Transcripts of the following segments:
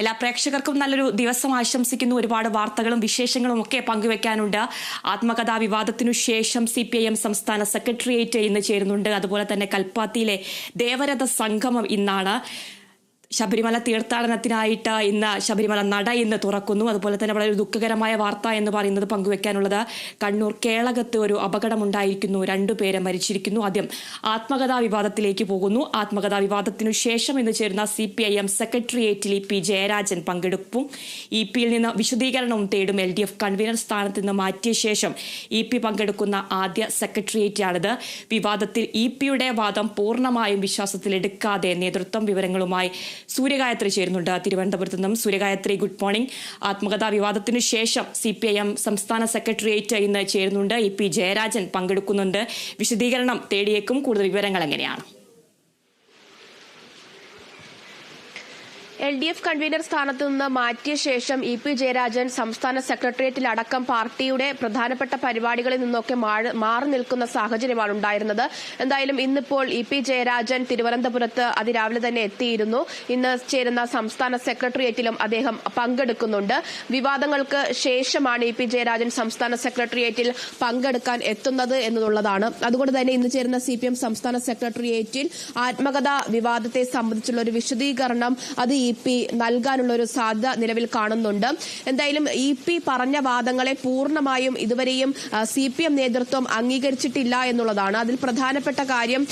എല്ലാ പ്രേക്ഷകർക്കും നല്ലൊരു ദിവസം ആശംസിക്കുന്നു. ഒരുപാട് വാർത്തകളും വിശേഷങ്ങളും ഒക്കെ പങ്കുവെക്കാനുണ്ട്. ആത്മകഥാ വിവാദത്തിനു ശേഷം സി പി ഐ എം സംസ്ഥാന സെക്രട്ടേറിയറ്റ് ഇന്ന് ചേരുന്നുണ്ട്. അതുപോലെ തന്നെ കൽപ്പാത്തിയിലെ ദേവരഥ സംഗമം ഇന്നാണ്. ശബരിമല തീർത്ഥാടനത്തിനായിട്ട് ഇന്ന് ശബരിമല നട ഇന്ന് തുറക്കുന്നു. അതുപോലെ തന്നെ വളരെ ദുഃഖകരമായ വാർത്ത എന്ന് പറയുന്നത് പങ്കുവെക്കാനുള്ളത് കണ്ണൂർ കേളകത്ത് ഒരു അപകടമുണ്ടായിരിക്കുന്നു. രണ്ടുപേരെ മരിച്ചിരിക്കുന്നു. ആദ്യം ആത്മകഥാ വിവാദത്തിലേക്ക് പോകുന്നു. ആത്മകഥാ വിവാദത്തിനു ശേഷം ഇന്ന് ചേരുന്ന സി പി ഐ എം സെക്രട്ടേറിയറ്റിൽ ഇ പി ജയരാജൻ പങ്കെടുക്കും. ഇ പിയിൽ നിന്ന് വിശദീകരണവും തേടും എൽ ഡി എഫ് കൺവീനർ സ്ഥാനത്ത് നിന്ന് മാറ്റിയ ശേഷം ഇ പി പങ്കെടുക്കുന്ന ആദ്യ സെക്രട്ടേറിയറ്റാണിത്. വിവാദത്തിൽ ഇ പിയുടെ വാദം പൂർണമായും വിശ്വാസത്തിലെടുക്കാതെ നേതൃത്വം വിവരങ്ങളുമായി സൂര്യഗായത്രി ചേരുന്നുണ്ട്. തിരുവനന്തപുരത്ത് നിന്നും സൂര്യഗായത്രി ഗുഡ് മോർണിംഗ്. ആത്മകഥാ വിവാദത്തിനു ശേഷം സി പി ഐ എം സംസ്ഥാന സെക്രട്ടേറിയറ്റ് ഇന്ന് ചേരുന്നുണ്ട്. ഇ പി ജയരാജൻ പങ്കെടുക്കുന്നുണ്ട്. വിശദീകരണം തേടിയേക്കും. കൂടുതൽ വിവരങ്ങൾ എങ്ങനെയാണ്? എൽ ഡി എഫ് കൺവീനർ സ്ഥാനത്ത് നിന്ന് മാറ്റിയ ശേഷം ഇ പി ജയരാജൻ സംസ്ഥാന സെക്രട്ടേറിയറ്റിലടക്കം പാർട്ടിയുടെ പ്രധാനപ്പെട്ട പരിപാടികളിൽ നിന്നൊക്കെ മാറി നിൽക്കുന്ന സാഹചര്യമാണ് ഉണ്ടായിരുന്നത്. എന്തായാലും ഇന്നിപ്പോൾ ഇ പി ജയരാജൻ തിരുവനന്തപുരത്ത് അതിരാവിലെ തന്നെ എത്തിയിരുന്നു. ഇന്ന് ചേരുന്ന സംസ്ഥാന സെക്രട്ടേറിയറ്റിലും അദ്ദേഹം പങ്കെടുക്കുന്നുണ്ട്. വിവാദങ്ങൾക്ക് ശേഷമാണ് ഇ പി ജയരാജൻ സംസ്ഥാന സെക്രട്ടേറിയറ്റിൽ പങ്കെടുക്കാൻ എത്തുന്നത് എന്നുള്ളതാണ്. അതുകൊണ്ട് തന്നെ ഇന്ന് ചേരുന്ന സി സംസ്ഥാന സെക്രട്ടേറിയറ്റിൽ ആത്മകഥ വിവാദത്തെ സംബന്ധിച്ചുള്ള ഒരു വിശദീകരണം അത് ഇ പി നൽകാനുള്ള ഒരു സാധ്യത നിലവിൽ കാണുന്നുണ്ട്. എന്തായാലും ഇ പി പറഞ്ഞ വാദങ്ങളെ പൂർണമായും ഇതുവരെയും സി പി എം നേതൃത്വം അംഗീകരിച്ചിട്ടില്ല എന്നുള്ളതാണ്. അതിൽ പ്രധാനപ്പെട്ട കാര്യം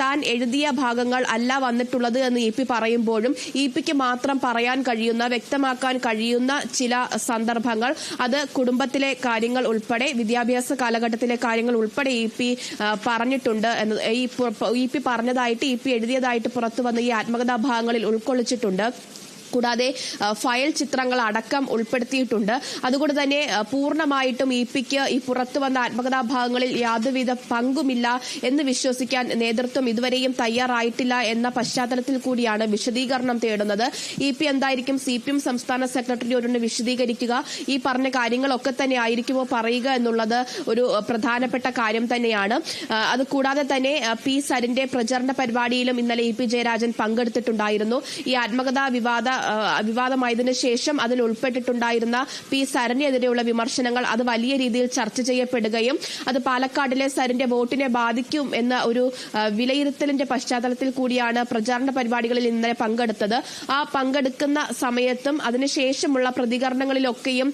താൻ എഴുതിയ ഭാഗങ്ങൾ അല്ല വന്നിട്ടുള്ളത് എന്ന് ഇ പി പറയുമ്പോഴും ഇ പിക്ക് മാത്രം പറയാൻ കഴിയുന്ന വ്യക്തമാക്കാൻ കഴിയുന്ന ചില സന്ദർഭങ്ങൾ. അത് കുടുംബത്തിലെ കാര്യങ്ങൾ ഉൾപ്പെടെ വിദ്യാഭ്യാസ കാലഘട്ടത്തിലെ കാര്യങ്ങൾ ഉൾപ്പെടെ ഇ പി പറഞ്ഞിട്ടുണ്ട് എന്ന് ഇ പി പറഞ്ഞതായിട്ട് ഇ പി എഴുതിയതായിട്ട് പുറത്തു വന്ന ഈ ആത്മകഥാ ഭാഗങ്ങളിൽ ഉൾക്കൊള്ളിച്ചിട്ടുണ്ട്. Monat കൂടാതെ ഫയൽ ചിത്രങ്ങൾ അടക്കം ഉൾപ്പെടുത്തിയിട്ടുണ്ട്. അതുകൊണ്ട് തന്നെ പൂർണമായിട്ടും ഇ പിക്ക് ഈ പുറത്തു വന്ന ആത്മകഥാ ഭാഗങ്ങളിൽ യാതൊരുവിധ പങ്കുമില്ല എന്ന് വിശ്വസിക്കാൻ നേതൃത്വം ഇതുവരെയും തയ്യാറായിട്ടില്ല എന്ന പശ്ചാത്തലത്തിൽ കൂടിയാണ് വിശദീകരണം തേടുന്നത്. ഇ പി എന്തായിരിക്കും? സി പി എം സംസ്ഥാന സെക്രട്ടറിയോട് വിശദീകരിക്കുക. ഈ പറഞ്ഞ കാര്യങ്ങളൊക്കെ തന്നെ ആയിരിക്കുമോ പറയുക എന്നുള്ളത് ഒരു പ്രധാനപ്പെട്ട കാര്യം തന്നെയാണ്. അത് കൂടാതെ തന്നെ പി സരിന്റെ പ്രചരണ പരിപാടിയിലും ഇന്നലെ ഇ പി ജയരാജൻ പങ്കെടുത്തിട്ടുണ്ടായിരുന്നു. ഈ ആത്മകഥാ വിവാദ വിവാദമായതിനു ശേഷം അതിൽ ഉൾപ്പെട്ടിട്ടുണ്ടായിരുന്ന പി സരനെതിരെയുള്ള വിമർശനങ്ങൾ അത് വലിയ രീതിയിൽ ചർച്ച ചെയ്യപ്പെടുകയും അത് പാലക്കാടിലെ സരന്റെ വോട്ടിനെ ബാധിക്കും എന്ന ഒരു വിലയിരുത്തലിന്റെ പശ്ചാത്തലത്തിൽ കൂടിയാണ് പ്രചാരണ പരിപാടികളിൽ ഇന്നലെ പങ്കെടുത്തത്. ആ പങ്കെടുക്കുന്ന സമയത്തും അതിനുശേഷമുള്ള പ്രതികരണങ്ങളിലൊക്കെയും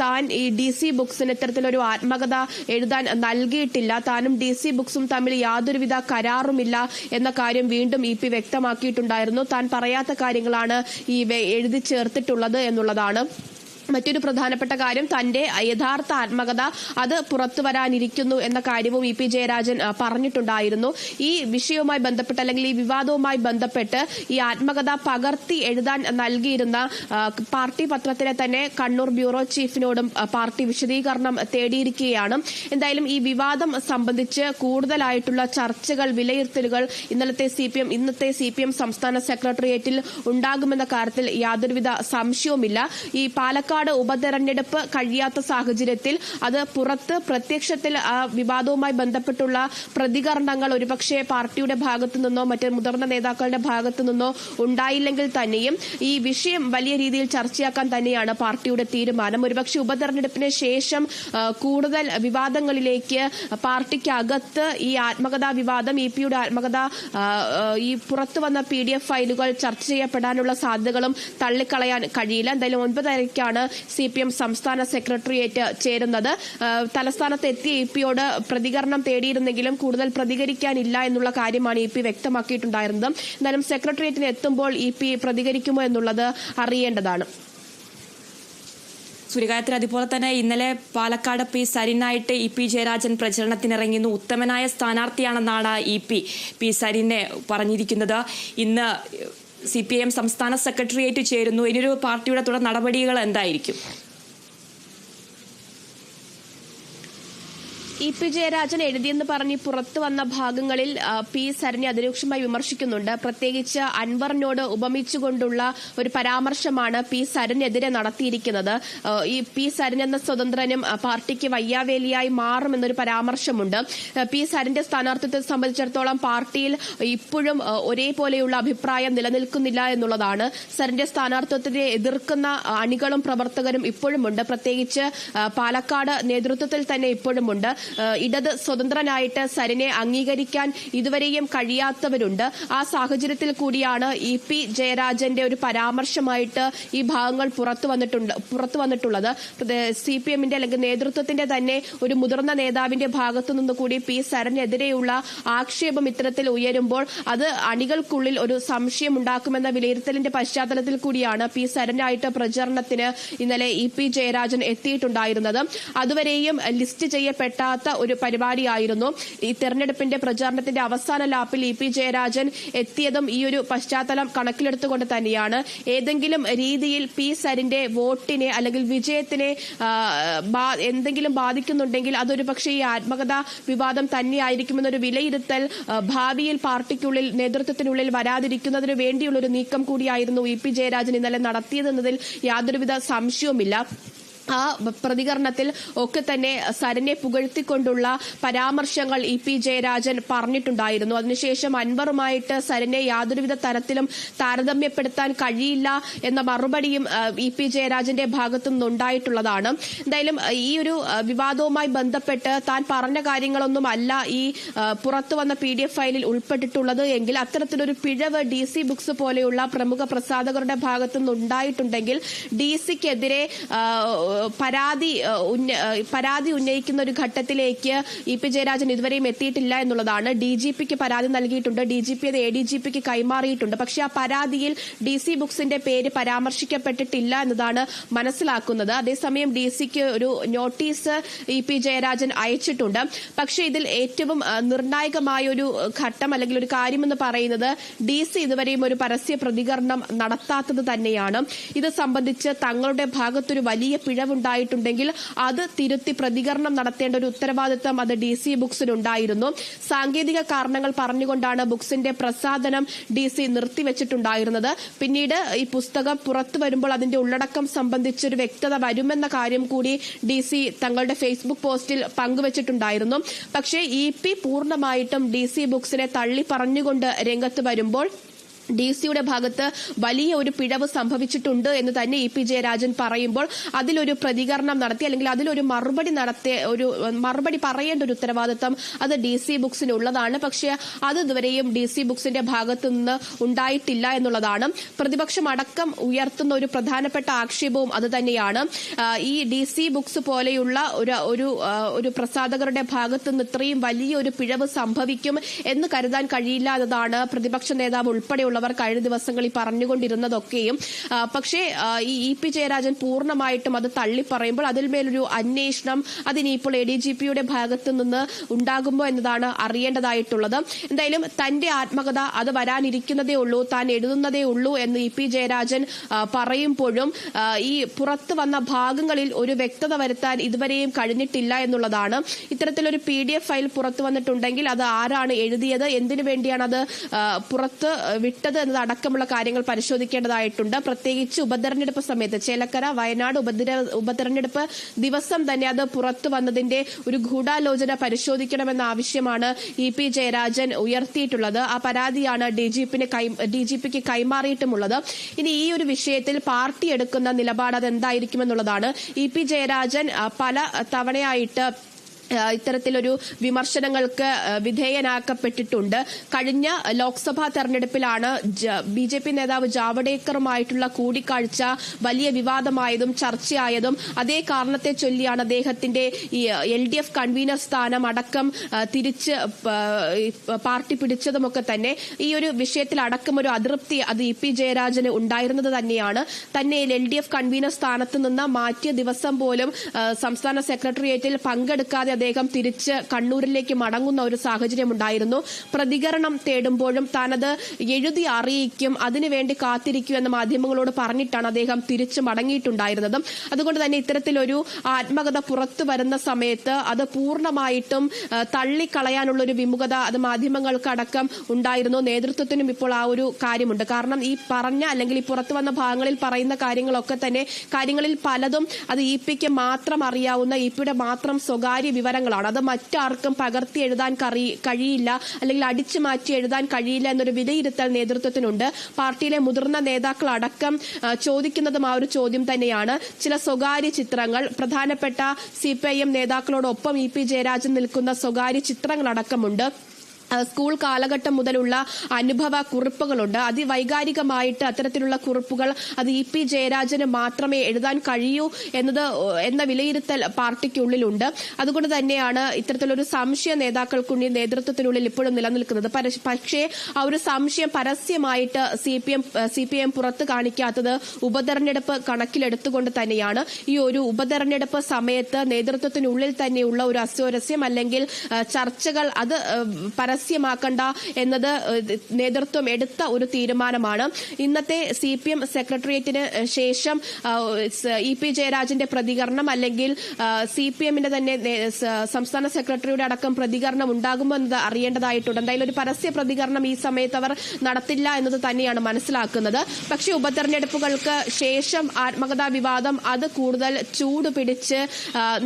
താൻ ഈ ഡി സി ബുക്സിന് ഇത്തരത്തിലൊരു ആത്മകഥ എഴുതാൻ നൽകിയിട്ടില്ല. താനും ഡി സി ബുക്സും തമ്മിൽ യാതൊരുവിധ കരാറുമില്ല എന്ന കാര്യം വീണ്ടും ഇ പി വ്യക്തമാക്കിയിട്ടുണ്ടായിരുന്നു. താൻ പറയാത്ത കാര്യങ്ങളാണ് ഈ എഴുതി ചേർത്തിട്ടുള്ളത് എന്നുള്ളതാണ് മറ്റൊരു പ്രധാനപ്പെട്ട കാര്യം തന്റെ യഥാർത്ഥ ആത്മകഥ അത് പുറത്തു വരാനിരിക്കുന്നു എന്ന കാര്യവും ഇ പി ജയരാജൻ പറഞ്ഞിട്ടുണ്ടായിരുന്നു. ഈ വിഷയവുമായി ബന്ധപ്പെട്ട് അല്ലെങ്കിൽ ഈ വിവാദവുമായി ബന്ധപ്പെട്ട് ഈ ആത്മകഥ പകർത്തി എഴുതാൻ നൽകിയിരുന്ന പാർട്ടി പത്രത്തിലെ തന്നെ കണ്ണൂർ ബ്യൂറോ ചീഫിനോടും പാർട്ടി വിശദീകരണം തേടിയിരിക്കുകയാണ്. എന്തായാലും ഈ വിവാദം സംബന്ധിച്ച് കൂടുതലായിട്ടുള്ള ചർച്ചകൾ വിലയിരുത്തലുകൾ ഇന്നലത്തെ സി പി എം ഇന്നത്തെ സി പി എം സംസ്ഥാന സെക്രട്ടേറിയറ്റിൽ ഉണ്ടാകുമെന്ന കാര്യത്തിൽ യാതൊരുവിധ സംശയവുമില്ല. ഈ പാലക്കാട് ഉപതെരഞ്ഞെടുപ്പ് കഴിയാത്ത സാഹചര്യത്തിൽ അത് പുറത്ത് പ്രത്യക്ഷത്തിൽ വിവാദവുമായി ബന്ധപ്പെട്ടുള്ള പ്രതികരണങ്ങൾ ഒരുപക്ഷെ പാർട്ടിയുടെ ഭാഗത്തു നിന്നോ മറ്റ് മുതിർന്ന നേതാക്കളുടെ ഭാഗത്തു നിന്നോ ഉണ്ടായില്ലെങ്കിൽ തന്നെയും ഈ വിഷയം വലിയ രീതിയിൽ ചർച്ചയാക്കാൻ തന്നെയാണ് പാർട്ടിയുടെ തീരുമാനം. ഒരുപക്ഷെ ഉപതെരഞ്ഞെടുപ്പിന് ശേഷം കൂടുതൽ വിവാദങ്ങളിലേക്ക് പാർട്ടിക്കകത്ത് ഈ ആത്മകഥാ വിവാദം ഇ പിയുടെ ആത്മകഥ ഈ പുറത്തു വന്ന പി ഡി എഫ് ഫയലുകൾ ചർച്ച ചെയ്യപ്പെടാനുള്ള സാധ്യതകളും തള്ളിക്കളയാൻ കഴിയില്ല. എന്തായാലും ഒൻപതരയ്ക്കാണ് സി പി എം സംസ്ഥാന സെക്രട്ടേറിയറ്റ് ചേരുന്നത്. തലസ്ഥാനത്ത് എത്തിയ ഇ പിയോട് പ്രതികരണം തേടിയിരുന്നെങ്കിലും കൂടുതൽ പ്രതികരിക്കാനില്ല എന്നുള്ള കാര്യമാണ് ഇ പി വ്യക്തമാക്കിയിട്ടുണ്ടായിരുന്നത്. എന്നാലും സെക്രട്ടേറിയറ്റിന് എത്തുമ്പോൾ ഇ പി പ്രതികരിക്കുമോ എന്നുള്ളത് അറിയേണ്ടതാണ്. സൂര്യഗായത്രി അതുപോലെ തന്നെ ഇന്നലെ പാലക്കാട് പി സരിനായിട്ട് ഇ പി ജയരാജൻ പ്രചരണത്തിനിറങ്ങുന്നു. ഉത്തമനായ സ്ഥാനാർത്ഥിയാണെന്നാണ് ഇ പി പി സരിനെ പറഞ്ഞിരിക്കുന്നത്. ഇന്ന് സി പി എം സംസ്ഥാന സെക്രട്ടേറിയറ്റ് ചേരുന്നു. ഇനിയൊരു പാർട്ടിയുടെ തുടർ നടപടികൾ എന്തായിരിക്കും? ഇ പി ജയരാജൻ എഴുതിയെന്ന് പറഞ്ഞ് പുറത്തു വന്ന ഭാഗങ്ങളിൽ പി സരണ്യ അതിരൂക്ഷമായി വിമർശിക്കുന്നുണ്ട്. പ്രത്യേകിച്ച് അൻവറിനോട് ഉപമിച്ചുകൊണ്ടുള്ള ഒരു പരാമർശമാണ് പി സരനെതിരെ നടത്തിയിരിക്കുന്നത്. ഈ പി സരൻ എന്ന സ്വതന്ത്രനും പാർട്ടിക്ക് വയ്യാവേലിയായി മാറുമെന്നൊരു പരാമർശമുണ്ട്. പി സരന്റെ സ്ഥാനാർത്ഥിത്വത്തെ സംബന്ധിച്ചിടത്തോളം പാർട്ടിയിൽ ഇപ്പോഴും ഒരേപോലെയുള്ള അഭിപ്രായം നിലനിൽക്കുന്നില്ല എന്നുള്ളതാണ്. സരന്റെ സ്ഥാനാർത്ഥിത്വത്തെ എതിർക്കുന്ന അണികളും പ്രവർത്തകരും ഇപ്പോഴുമുണ്ട്. പ്രത്യേകിച്ച് പാലക്കാട് നേതൃത്വത്തിൽ തന്നെ ഇപ്പോഴുമുണ്ട്. ഇടത് സ്വതന്ത്രനായിട്ട് സരിനെ അംഗീകരിക്കാൻ ഇതുവരെയും കഴിയാത്തവരുണ്ട്. ആ സാഹചര്യത്തിൽ കൂടിയാണ് ഇ പി ജയരാജന്റെ ഒരു പരാമർശമായിട്ട് ഈ ഭാഗങ്ങൾ പുറത്തു വന്നിട്ടുണ്ട് പുറത്തു വന്നിട്ടുള്ളത്. സി പി എമ്മിന്റെ അല്ലെങ്കിൽ നേതൃത്വത്തിന്റെ തന്നെ ഒരു മുതിർന്ന നേതാവിന്റെ ഭാഗത്തു നിന്ന് കൂടി പി സരനെതിരെയുള്ള ആക്ഷേപം ഇത്തരത്തിൽ ഉയരുമ്പോൾ അത് അണികൾക്കുള്ളിൽ ഒരു സംശയം ഉണ്ടാക്കുമെന്ന വിലയിരുത്തലിന്റെ പശ്ചാത്തലത്തിൽ കൂടിയാണ് പി സരനായിട്ട് പ്രചരണത്തിന് ഇന്നലെ ഇ പി ജയരാജൻ എത്തിയിട്ടുണ്ടായിരുന്നത്. അതുവരെയും ലിസ്റ്റ് ചെയ്യപ്പെടാത്ത ഒരു പരിപാടിയായിരുന്നു. ഈ തെരഞ്ഞെടുപ്പിന്റെ പ്രചാരണത്തിന്റെ അവസാന ലാപ്പിൽ ഇ പി ജയരാജൻ എത്തിയതും ഈ ഒരു പശ്ചാത്തലം കണക്കിലെടുത്തുകൊണ്ട് തന്നെയാണ്. ഏതെങ്കിലും രീതിയിൽ പി സരിന്റെ വോട്ടിനെ അല്ലെങ്കിൽ വിജയത്തിനെ എന്തെങ്കിലും ബാധിക്കുന്നുണ്ടെങ്കിൽ അതൊരു പക്ഷേ ഈ ആത്മകഥാ വിവാദം തന്നെയായിരിക്കുമെന്നൊരു വിലയിരുത്തൽ ഭാവിയിൽ പാർട്ടിക്കുള്ളിൽ നേതൃത്വത്തിനുള്ളിൽ വരാതിരിക്കുന്നതിന് വേണ്ടിയുള്ളൊരു നീക്കം കൂടിയായിരുന്നു ഇ പി ജയരാജൻ ഇന്നലെ നടത്തിയതെന്നതിൽ യാതൊരുവിധ സംശയവുമില്ല. ആ പ്രതികരണത്തിൽ ഒക്കെ തന്നെ സരനെ പുകഴ്ത്തിക്കൊണ്ടുള്ള പരാമർശങ്ങൾ ഇ പി ജയരാജൻ പറഞ്ഞിട്ടുണ്ടായിരുന്നു. അതിനുശേഷം അൻവറുമായിട്ട് സരനെ യാതൊരുവിധ തരത്തിലും താരതമ്യപ്പെടുത്താൻ കഴിയില്ല എന്ന മറുപടിയും ഇ പി ജയരാജന്റെ ഭാഗത്തു നിന്നുണ്ടായിട്ടുള്ളതാണ് എന്തായാലും ഈ ഒരു വിവാദവുമായി ബന്ധപ്പെട്ട് താൻ പറഞ്ഞ കാര്യങ്ങളൊന്നും അല്ല ഈ പുറത്തു വന്ന പി ഡി എഫ് ഫയലിൽ ഉൾപ്പെട്ടിട്ടുള്ളത്. എങ്കിൽ അത്തരത്തിലൊരു പിഴവ് ഡി സി ബുക്സ് പോലെയുള്ള പ്രമുഖ പ്രസാധകരുടെ ഭാഗത്തു നിന്നുണ്ടായിട്ടുണ്ടെങ്കിൽ ഡി സിക്കെതിരെ പരാതി പരാതി ഉന്നയിക്കുന്ന ഒരു ഘട്ടത്തിലേക്ക് ഇ പി ജയരാജൻ ഇതുവരെയും എത്തിയിട്ടില്ല എന്നുള്ളതാണ്. ഡി ജി പിക്ക് പരാതി നൽകിയിട്ടുണ്ട്. ഡി ജി പി അത് എ ഡി ജി പിക്ക് കൈമാറിയിട്ടുണ്ട്. പക്ഷേ ആ പരാതിയിൽ ഡി സി ബുക്സിന്റെ പേര് പരാമർശിക്കപ്പെട്ടിട്ടില്ല എന്നതാണ് മനസ്സിലാക്കുന്നത്. അതേസമയം ഡി സിക്ക് ഒരു നോട്ടീസ് ഇ പി ജയരാജൻ അയച്ചിട്ടുണ്ട്. പക്ഷേ ഇതിൽ ഏറ്റവും നിർണായകമായ ഒരു ഘട്ടം അല്ലെങ്കിൽ ഒരു കാര്യമെന്ന് പറയുന്നത് ഡി സി ഇതുവരെയും ഒരു പരസ്യ പ്രതികരണം നടത്താത്തത് തന്നെയാണ്. ഇത് സംബന്ധിച്ച് തങ്ങളുടെ ഭാഗത്തൊരു വലിയ പിഴവുണ്ടായിട്ടുണ്ടെങ്കിൽ അത് തിരുത്തി പ്രതികരണം നടത്തേണ്ട ഒരു ഉത്തരവാദിത്തം അത് ഡി സി ബുക്സിനുണ്ടായിരുന്നു. സാങ്കേതിക കാരണങ്ങൾ പറഞ്ഞുകൊണ്ടാണ് ബുക്സിന്റെ പ്രസാദനം ഡി സി നിർത്തിവെച്ചിട്ടുണ്ടായിരുന്നത്. പിന്നീട് ഈ പുസ്തകം പുറത്തു വരുമ്പോൾ അതിന്റെ ഉള്ളടക്കം സംബന്ധിച്ചൊരു വ്യക്തത വരുമെന്ന കാര്യം കൂടി ഡി സി തങ്ങളുടെ ഫേസ്ബുക്ക് പോസ്റ്റിൽ പങ്കുവച്ചിട്ടുണ്ടായിരുന്നു. പക്ഷേ ഇ പി പൂർണമായിട്ടും ഡി സി ബുക്സിനെ തള്ളി പറഞ്ഞുകൊണ്ട് രംഗത്ത് വരുമ്പോൾ ഡി സിയുടെ ഭാഗത്ത് വലിയ ഒരു പിഴവ് സംഭവിച്ചിട്ടുണ്ട് എന്ന് തന്നെ ഇ പി ജയരാജൻ പറയുമ്പോൾ അതിലൊരു പ്രതികരണം നടത്തി അല്ലെങ്കിൽ അതിലൊരു മറുപടി നടത്തിയ ഒരു മറുപടി പറയേണ്ട ഒരു ഉത്തരവാദിത്തം അത് ഡി സി ബുക്സിനുള്ളതാണ്. പക്ഷേ അത് ഇതുവരെയും ഡി സി ബുക്സിന്റെ ഭാഗത്തു നിന്ന് ഉണ്ടായിട്ടില്ല എന്നുള്ളതാണ്. പ്രതിപക്ഷം അടക്കം ഉയർത്തുന്ന ഒരു പ്രധാനപ്പെട്ട ആക്ഷേപവും അത് തന്നെയാണ്. ഈ ഡി സി ബുക്സ് പോലെയുള്ള ഒരു ഒരു പ്രസാധകരുടെ ഭാഗത്തു നിന്ന് ഇത്രയും വലിയൊരു പിഴവ് സംഭവിക്കും എന്ന് കരുതാൻ കഴിയില്ല എന്നതാണ് പ്രതിപക്ഷ നേതാവ് ഉൾപ്പെടെയുള്ളവർ കഴിഞ്ഞ ദിവസങ്ങളിൽ പറഞ്ഞുകൊണ്ടിരുന്നതൊക്കെയും പക്ഷേ ഈ ഇ പി ജയരാജൻ പൂർണമായിട്ടും അത് തള്ളിപ്പറയുമ്പോൾ അതിന്മേലൊരു അന്വേഷണം അതിനിപ്പോൾ എ ഡി ജി പിയുടെ ഭാഗത്തു നിന്ന് ഉണ്ടാകുമ്പോൾ എന്നതാണ് അറിയേണ്ടതായിട്ടുള്ളത്. എന്തായാലും തന്റെ ആത്മകഥ അത് വരാനിരിക്കുന്നതേ ഉള്ളൂ താൻ എഴുതുന്നതേ ഉള്ളൂ എന്ന് ഇ പി ജയരാജൻ പറയുമ്പോഴും ഈ പുറത്തു വന്ന ഭാഗങ്ങളിൽ ഒരു വ്യക്തത വരുത്താൻ ഇതുവരെയും കഴിഞ്ഞിട്ടില്ല എന്നുള്ളതാണ്. ഇത്തരത്തിലൊരു പി ഡി എഫ് ഫയൽ പുറത്തു വന്നിട്ടുണ്ടെങ്കിൽ അത് ആരാണ് എഴുതിയത്? എന്തിനു വേണ്ടിയാണ് അത് പുറത്ത് പുറത്ത് വിട്ടത് എന്നതടക്കമുള്ള കാര്യങ്ങൾ പരിശോധിക്കേണ്ടതായിട്ടുണ്ട്. പ്രത്യേകിച്ച് ഉപതെരഞ്ഞെടുപ്പ് സമയത്ത് ചേലക്കര വയനാട് ഉപതിര ഉപതെരഞ്ഞെടുപ്പ് ദിവസം തന്നെ അത് പുറത്തു വന്നതിന്റെ ഒരു ഗൂഢാലോചന പരിശോധിക്കണമെന്ന ആവശ്യമാണ് ഇ പി ജയരാജൻ ഉയർത്തിയിട്ടുള്ളത്. ആ പരാതിയാണ് ഡി ജി പിന് ഡി ജി പിക്ക് കൈമാറിയിട്ടുമുള്ളത്. ഇനി ഈ ഒരു വിഷയത്തിൽ പാർട്ടി എടുക്കുന്ന നിലപാട് അത് എന്തായിരിക്കുമെന്നുള്ളതാണ് ഇ പി ജയരാജൻ പല തവണയായിട്ട് ഇത്തരത്തിലൊരു വിമർശനങ്ങൾക്ക് വിധേയനാക്കപ്പെട്ടിട്ടുണ്ട്. കഴിഞ്ഞ ലോക്സഭാ തെരഞ്ഞെടുപ്പിലാണ് ബി ജെ പി നേതാവ് ജാവ്ഡേക്കറുമായിട്ടുള്ള കൂടിക്കാഴ്ച വലിയ വിവാദമായതും ചർച്ചയായതും. അതേ കാരണത്തെ ചൊല്ലിയാണ് അദ്ദേഹത്തിന്റെ എൽ ഡി എഫ് കൺവീനർ സ്ഥാനം അടക്കം തിരിച്ച് പാർട്ടി പിടിച്ചതുമൊക്കെ തന്നെ. ഈ ഒരു വിഷയത്തിൽ അടക്കം ഒരു അതൃപ്തി അത് ഇ പി ജയരാജന് ഉണ്ടായിരുന്നത് തന്നെയാണ്. തന്നെ എൽ ഡി എഫ് കൺവീനർ സ്ഥാനത്ത് നിന്ന് മാറ്റിയ ദിവസം പോലും സംസ്ഥാന സെക്രട്ടേറിയറ്റിൽ പങ്കെടുക്കാതെ അദ്ദേഹം തിരിച്ച് കണ്ണൂരിലേക്ക് മടങ്ങുന്ന ഒരു സാഹചര്യം ഉണ്ടായിരുന്നു. പ്രതികരണം തേടുമ്പോഴും താനത് എഴുതി അറിയിക്കും അതിനുവേണ്ടി കാത്തിരിക്കൂ എന്ന് മാധ്യമങ്ങളോട് പറഞ്ഞിട്ടാണ് അദ്ദേഹം തിരിച്ചു മടങ്ങിയിട്ടുണ്ടായിരുന്നത്. അതുകൊണ്ട് തന്നെ ഇത്തരത്തിലൊരു ആത്മകഥ പുറത്തു വരുന്ന സമയത്ത് അത് പൂർണമായിട്ടും തള്ളിക്കളയാനുള്ള ഒരു വിമുഖത അത് മാധ്യമങ്ങൾക്കടക്കം ഉണ്ടായിരുന്നു. നേതൃത്വത്തിനും ഇപ്പോൾ ആ ഒരു കാര്യമുണ്ട്. കാരണം ഈ പറഞ്ഞ അല്ലെങ്കിൽ ഈ പുറത്തു വന്ന ഭാഗങ്ങളിൽ പറയുന്ന കാര്യങ്ങളൊക്കെ തന്നെ കാര്യങ്ങളിൽ പലതും അത് ഇ പിക്ക് മാത്രം അറിയാവുന്ന ഇ പിയുടെ മാത്രം സ്വകാര്യ വിവരങ്ങളാണ് അത് മറ്റാർക്കും പകർത്തി എഴുതാൻ കഴിയില്ല. അല്ലെങ്കിൽ അടിച്ചു മാറ്റി എഴുതാൻ കഴിയില്ല എന്നൊരു വിലയിരുത്തൽ നേതൃത്വത്തിനുണ്ട്. പാർട്ടിയിലെ മുതിർന്ന നേതാക്കൾ അടക്കം ചോദിക്കുന്നതും ആ ഒരു ചോദ്യം തന്നെയാണ്. ചില സ്വകാര്യ ചിത്രങ്ങൾ പ്രധാനപ്പെട്ട സി പി ഐ എം നേതാക്കളോടൊപ്പം ഇ പി ജയരാജൻ നിൽക്കുന്ന സ്വകാര്യ ചിത്രങ്ങളടക്കമുണ്ട്. സ്കൂൾ കാലഘട്ടം മുതലുള്ള അനുഭവ കുറിപ്പുകളുണ്ട്. അതിവൈകാരികമായിട്ട് അത്തരത്തിലുള്ള കുറിപ്പുകൾ അത് ഇ പി ജയരാജന് മാത്രമേ എഴുതാൻ കഴിയൂ എന്നത് എന്ന വിലയിരുത്തൽ പാർട്ടിക്കുള്ളിലുണ്ട്. അതുകൊണ്ട് തന്നെയാണ് ഇത്തരത്തിലൊരു സംശയ നേതാക്കൾക്കുള്ളിൽ നേതൃത്വത്തിനുള്ളിൽ ഇപ്പോഴും നിലനിൽക്കുന്നത്. പക്ഷേ ആ ഒരു സംശയം പരസ്യമായിട്ട് C P M C P M പുറത്ത് കാണിക്കാത്തത് ഉപതെരഞ്ഞെടുപ്പ് കണക്കിലെടുത്തുകൊണ്ട് തന്നെയാണ്. ഈ ഒരു ഉപതെരഞ്ഞെടുപ്പ് സമയത്ത് നേതൃത്വത്തിനുള്ളിൽ തന്നെയുള്ള ഒരു അസ്വാരസ്യം അല്ലെങ്കിൽ ചർച്ചകൾ അത് പരസ്യമാക്കണ്ട എന്നത് നേതൃത്വം എടുത്ത ഒരു തീരുമാനമാണ്. ഇന്നത്തെ സി പി എം സെക്രട്ടേറിയറ്റിന് ശേഷം ഇ പി ജയരാജന്റെ പ്രതികരണം അല്ലെങ്കിൽ സി പി എമ്മിന്റെ തന്നെ സംസ്ഥാന സെക്രട്ടറിയുടെ അടക്കം പ്രതികരണം ഉണ്ടാകുമോ എന്നത് അറിയേണ്ടതായിട്ടുണ്ട്. എന്തായാലും ഒരു പരസ്യ പ്രതികരണം ഈ സമയത്ത് അവർ നടത്തില്ല എന്നത് തന്നെയാണ് മനസ്സിലാക്കുന്നത്. പക്ഷേ ഉപതെരഞ്ഞെടുപ്പുകൾക്ക് ശേഷം ആത്മകഥാ വിവാദം അത് കൂടുതൽ ചൂട് പിടിച്ച്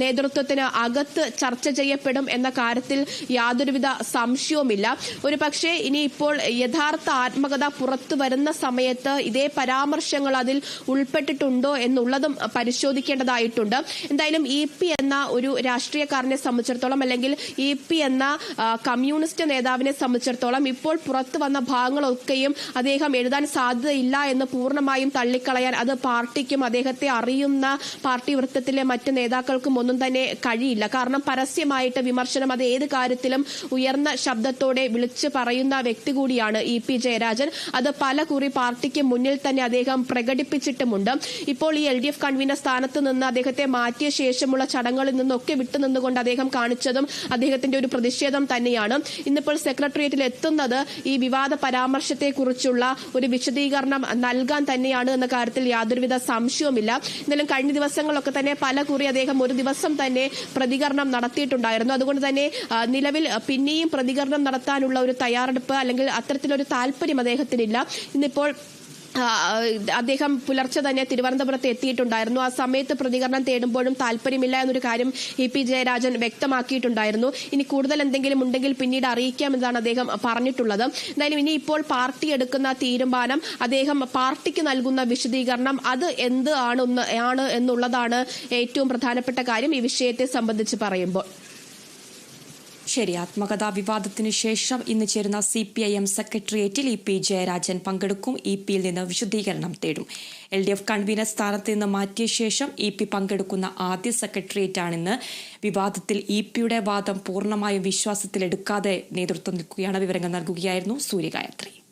നേതൃത്വത്തിന് അകത്ത് ചർച്ച ചെയ്യപ്പെടും എന്ന കാര്യത്തിൽ യാതൊരുവിധ സംശയവുമില്ല. ഒരു പക്ഷേ ഇനി ഇപ്പോൾ യഥാർത്ഥ ആത്മകഥ പുറത്തു വരുന്ന സമയത്ത് ഇതേ പരാമർശങ്ങൾ അതിൽ ഉൾപ്പെട്ടിട്ടുണ്ടോ എന്നുള്ളതും പരിശോധിക്കേണ്ടതായിട്ടുണ്ട്. എന്തായാലും ഇ പി എന്ന ഒരു രാഷ്ട്രീയക്കാരനെ സംബന്ധിച്ചിടത്തോളം അല്ലെങ്കിൽ ഇ പി എന്ന കമ്മ്യൂണിസ്റ്റ് നേതാവിനെ സംബന്ധിച്ചിടത്തോളം ഇപ്പോൾ പുറത്തു വന്ന ഭാഗങ്ങളൊക്കെയും അദ്ദേഹം എഴുതാൻ സാധ്യതയില്ല എന്ന് പൂർണമായും തള്ളിക്കളയാൻ അത് പാർട്ടിക്കും അദ്ദേഹത്തെ അറിയുന്ന പാർട്ടി വൃത്തത്തിലെ മറ്റ് നേതാക്കൾക്കും ഒന്നും തന്നെ കഴിയില്ല. കാരണം പരസ്യമായിട്ട് വിമർശനം അത് ഏത് കാര്യത്തിലും ഉയർന്ന ശബ്ദത്തോടെ വിളിച്ചു പറയുന്ന വ്യക്തി കൂടിയാണ് ഇ പി ജയരാജൻ. അത് പല കുറി പാർട്ടിക്ക് മുന്നിൽ തന്നെ അദ്ദേഹം പ്രകടിപ്പിച്ചിട്ടുമുണ്ട്. ഇപ്പോൾ ഈ എൽ ഡി എഫ് കൺവീനർ സ്ഥാനത്ത് നിന്ന് അദ്ദേഹത്തെ മാറ്റിയ ശേഷമുള്ള ചടങ്ങുകളിൽ നിന്നൊക്കെ വിട്ടുനിന്നുകൊണ്ട് അദ്ദേഹം കാണിച്ചതും അദ്ദേഹത്തിന്റെ ഒരു പ്രതിഷേധം തന്നെയാണ്. ഇന്നിപ്പോൾ സെക്രട്ടേറിയറ്റിൽ എത്തുന്നത് ഈ വിവാദ പരാമർശത്തെക്കുറിച്ചുള്ള ഒരു വിശദീകരണം നൽകാൻ തന്നെയാണ് എന്ന കാര്യത്തിൽ യാതൊരുവിധ സംശയവുമില്ല. എന്നാലും കഴിഞ്ഞ ദിവസങ്ങളൊക്കെ തന്നെ പല കുറി അദ്ദേഹം ഒരു ദിവസം തന്നെ പ്രതികരണം നടത്തിയിട്ടുണ്ടായിരുന്നു. അതുകൊണ്ട് തന്നെ നിലവിൽ പിന്നെയും പ്രതികരണം നടത്താനുള്ള ഒരു തയ്യാറെടുപ്പ് അല്ലെങ്കിൽ അത്തരത്തിലൊരു താല്പര്യം അദ്ദേഹത്തിനില്ല. ഇന്നിപ്പോൾ അദ്ദേഹം പുലർച്ചെ തന്നെ തിരുവനന്തപുരത്ത് എത്തിയിട്ടുണ്ടായിരുന്നു. ആ സമയത്ത് പ്രതികരണം തേടുമ്പോഴും താല്പര്യമില്ല എന്നൊരു കാര്യം ഇ പി ജയരാജൻ വ്യക്തമാക്കിയിട്ടുണ്ടായിരുന്നു. ഇനി കൂടുതൽ എന്തെങ്കിലും ഉണ്ടെങ്കിൽ പിന്നീട് അറിയിക്കാമെന്നാണ് അദ്ദേഹം പറഞ്ഞിട്ടുള്ളത്. എന്തായാലും ഇനി ഇപ്പോൾ പാർട്ടി എടുക്കുന്ന തീരുമാനം അദ്ദേഹം പാർട്ടിക്ക് നൽകുന്ന വിശദീകരണം അത് എന്ത് ആണ് ആണ് എന്നുള്ളതാണ് ഏറ്റവും പ്രധാനപ്പെട്ട കാര്യം ഈ വിഷയത്തെ സംബന്ധിച്ച് പറയുമ്പോൾ. ശരി. ആത്മകഥാ വിവാദത്തിനു ശേഷം ഇന്ന് ചേരുന്ന സി പി ഐ എം സെക്രട്ടേറിയറ്റിൽ ഇ പി ജയരാജൻ പങ്കെടുക്കും. ഇ പിയിൽ നിന്ന് വിശദീകരണം തേടും. എൽ ഡി എഫ് കൺവീനർ സ്ഥാനത്ത് നിന്ന് മാറ്റിയ ശേഷം ഇ പി പങ്കെടുക്കുന്ന ആദ്യ സെക്രട്ടേറിയറ്റാണിന്ന്. വിവാദത്തിൽ ഇ പിയുടെ വാദം പൂർണമായും വിശ്വാസത്തിലെടുക്കാതെ നേതൃത്വം നിൽക്കുകയാണ് വിവരങ്ങൾ നൽകുകയായിരുന്നു സൂര്യഗായത്രി.